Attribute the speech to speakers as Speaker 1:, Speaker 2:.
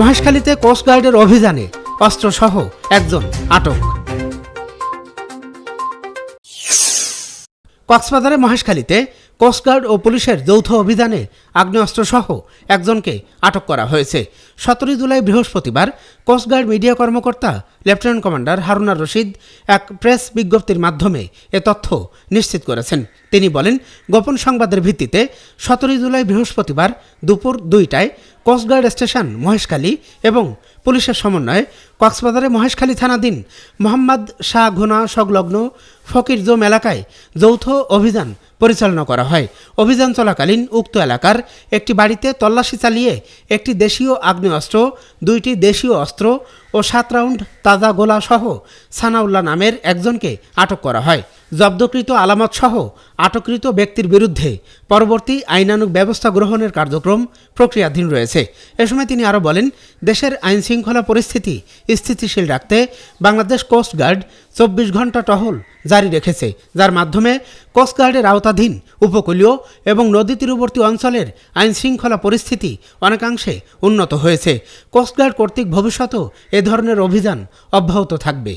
Speaker 1: মহেশখালীতে কোস্টগার্ডের অভিযানে অস্ত্রসহ একজন আটক। কক্সবাজারে মহেশখালীতে কোস্টগার্ড ও পুলিশের যৌথ অভিযানে আগ্নেয়াস্ত্রসহ একজনকে আটক করা হয়েছে। সতেরোই জুলাই বৃহস্পতিবার কোস্টগার্ড মিডিয়া কর্মকর্তা লেফটেন্যান্ট কমান্ডার হারুনার রশিদ এক প্রেস বিজ্ঞপ্তির মাধ্যমে এ তথ্য নিশ্চিত করেছেন। তিনি বলেন, গোপন সংবাদের ভিত্তিতে সতেরোই জুলাই বৃহস্পতিবার দুপুর দুইটায় কোস্টগার্ড স্টেশন, মহেশখালী এবং পুলিশের সমন্বয়ে কক্সবাজারে মহেশখালী থানাধীন মোহাম্মদ শাহ ঘোনা সংলগ্ন ফকির জোম এলাকায় যৌথ অভিযান পরিচালনা করা হয়। অভিযান চলাকালীন উক্ত এলাকার একটি বাড়িতে তল্লাশি চালিয়ে একটি দেশীয় আগ্নেয়াস্ত্র, দুইটি দেশীয় অস্ত্র ও সাত রাউন্ড তাজা গোলা সহ সানাউল্লাহ নামের একজনকে আটক করা হয়। জব্দকৃত আলামত সহ আটককৃত ব্যক্তির বিরুদ্ধে পরবর্তী আইনানুগ ব্যবস্থা গ্রহণের কার্যক্রম প্রক্রিয়াধীন রয়েছে। এ সময় তিনি আরও বলেন, দেশের আইন শৃঙ্খলা পরিস্থিতি স্থিতিশীল রাখতে বাংলাদেশ কোস্টগার্ড চব্বিশ ঘণ্টা টহল জারি রেখেছে, যার মাধ্যমে কোস্টগার্ডের আওতাধীন উপকূলীয় এবং নদী তীরবর্তী অঞ্চলের আইন শৃঙ্খলা পরিস্থিতি অনেকাংশে উন্নত হয়েছে। কোস্টগার্ড কর্তৃক ভবিষ্যতেও এ ধরনের অভিযান অব্যাহত থাকবে।